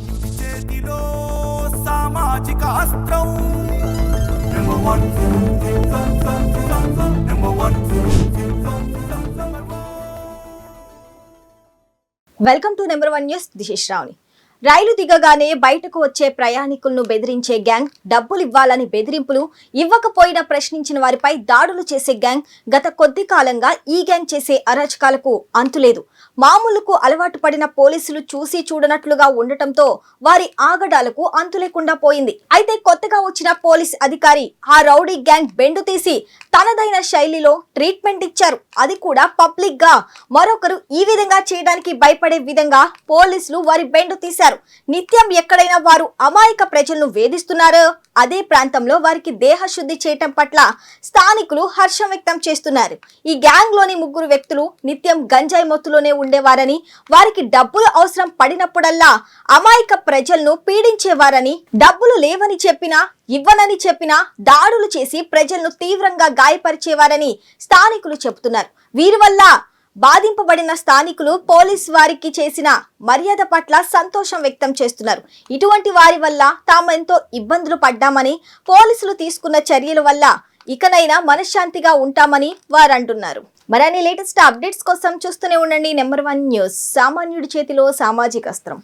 సామాన్యుడి చేతిలో సామాజిక అస్త్రం Number one. Number one. Welcome to number one news this is Sravani రైలు దిగగానే బయటకు వచ్చే ప్రయాణికులను బెదిరించే గ్యాంగ్ డబ్బులు ఇవ్వాలని బెదిరింపులు ఇవ్వకపోయినా ప్రశ్నించిన వారిపై దాడులు చేసే గ్యాంగ్ గత కొద్ది కాలంగా ఈ గ్యాంగ్ చేసే అరాచకాలకు అంతులేదు. మామూలుకు అలవాటు పడిన పోలీసులు చూసి చూడనట్లుగా ఉండటంతో వారి ఆగడాలకు అంతు లేకుండా పోయింది. అయితే కొత్తగా వచ్చిన పోలీస్ అధికారి ఆ రౌడీ గ్యాంగ్ బెండు తీసి తనదైన శైలిలో ట్రీట్మెంట్ ఇచ్చారు. అది కూడా పబ్లిక్గా మరొకరు ఈ విధంగా చేయడానికి భయపడే విధంగా పోలీసులు వారి బెండు తీశారు. నిత్యం ఎక్కడైనా వారు అమాయక ప్రజలను వేధిస్తున్నారో. అదే ప్రాంతంలో వారికి దేహ శుద్ధి చేయటం పట్ల స్థానికులు హర్షం వ్యక్తం చేస్తున్నారు. ఈ గ్యాంగ్లోని ముగ్గురు వ్యక్తులు నిత్యం గంజాయి మొత్తులోనే ఉండేవారని వారికి డబ్బులు అవసరం పడినప్పుడల్లా అమాయక ప్రజలను పీడించేవారని డబ్బులు లేవని చెప్పినా ఇవ్వనని చెప్పినా దాడులు చేసి ప్రజలను తీవ్రంగా గాయపరిచేవారని స్థానికులు చెబుతున్నారు. వీరి వల్ల బాధింపబడిన స్థానికులు పోలీస్ వారికి చేసిన మర్యాద పట్ల సంతోషం వ్యక్తం చేస్తున్నారు. ఇటువంటి వారి వల్ల తాము ఎంతో ఇబ్బందులు పడ్డామని పోలీసులు తీసుకున్న చర్యల వల్ల ఇకనైనా మనశ్శాంతిగా ఉంటామని వారు అంటున్నారు మరిన్ని లేటెస్ట్ అప్డేట్స్ కోసం చూస్తూనే ఉండండి. Number one news. సామాన్యుడి చేతిలో సామాజిక అస్త్రం.